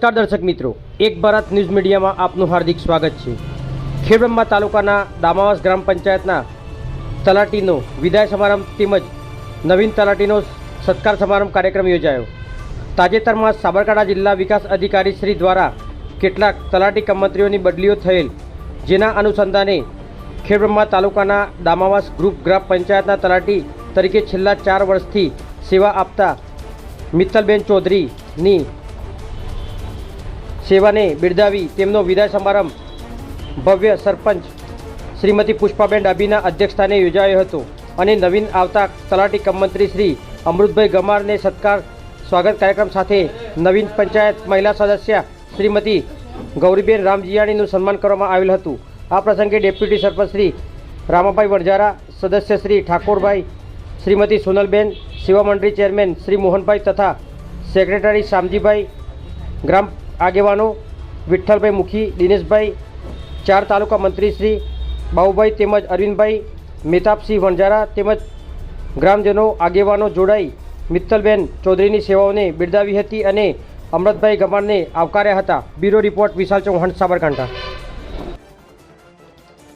નમસ્કાર દર્શક મિત્રો, એક ભારત ન્યૂઝ મીડિયામાં આપનું હાર્દિક સ્વાગત છે. ખેડબ્રહ્મા તાલુકાના દામાવાસ ગ્રામ પંચાયતના તલાટીનો વિદાય સમારંભ તેમજ નવીન તલાટીનો સત્કાર સમારંભ કાર્યક્રમ યોજાયો. તાજેતરમાં સાબરકાંઠા જિલ્લા વિકાસ અધિકારી શ્રી દ્વારા કેટલાક તલાટી કમંત્રીઓની બદલીઓ થયેલ, જેના અનુસંધાને ખેડબ્રહ્મા તાલુકાના દામાવાસ ગ્રુપ ગ્રામ પંચાયતના તલાટી તરીકે છેલ્લા ચાર વર્ષથી સેવા આપતા મિત્તલબેન ચૌધરીની સેવાને બિરદાવી તેમનો વિદાય સમારંભ ભવ્ય સરપંચ શ્રીમતી પુષ્પાબેન ડાભીના અધ્યક્ષસ્થાને યોજાયો હતો અને નવીન આવતા તલાટી કમમંત્રી શ્રી અમૃતભાઈ ગમારને સત્કાર સ્વાગત કાર્યક્રમ સાથે નવીન પંચાયત મહિલા સદસ્ય શ્રીમતી ગૌરીબેન રામજીયાણીનું સન્માન કરવામાં આવેલ હતું. આ પ્રસંગે ડેપ્યુટી સરપંચ શ્રી રામાભાઈ વણજારા સદસ્ય શ્રી ઠાકોરભાઈ, શ્રીમતી સોનલબેન સેવા ચેરમેન શ્રી મોહનભાઈ તથા સેક્રેટરી શામજીભાઈ, ગ્રામ આગેવાનો વિઠ્ઠલભાઈ મુખી, દિનેશભાઈ, ચાર તાલુકા મંત્રી શ્રી, બાબુભાઈ તેમજ અરવિંદભાઈ મેતાબસિંહ વણજારા તેમજ ગ્રામજનો, આગેવાનો જોડાઈ મિત્તલબેન ચૌધરીની સેવાઓને બિરદાવી હતી અને અમૃતભાઈ ગમાણને આવકાર્યા હતા. Bureau report Vishal Chauhan, Sabarkantha.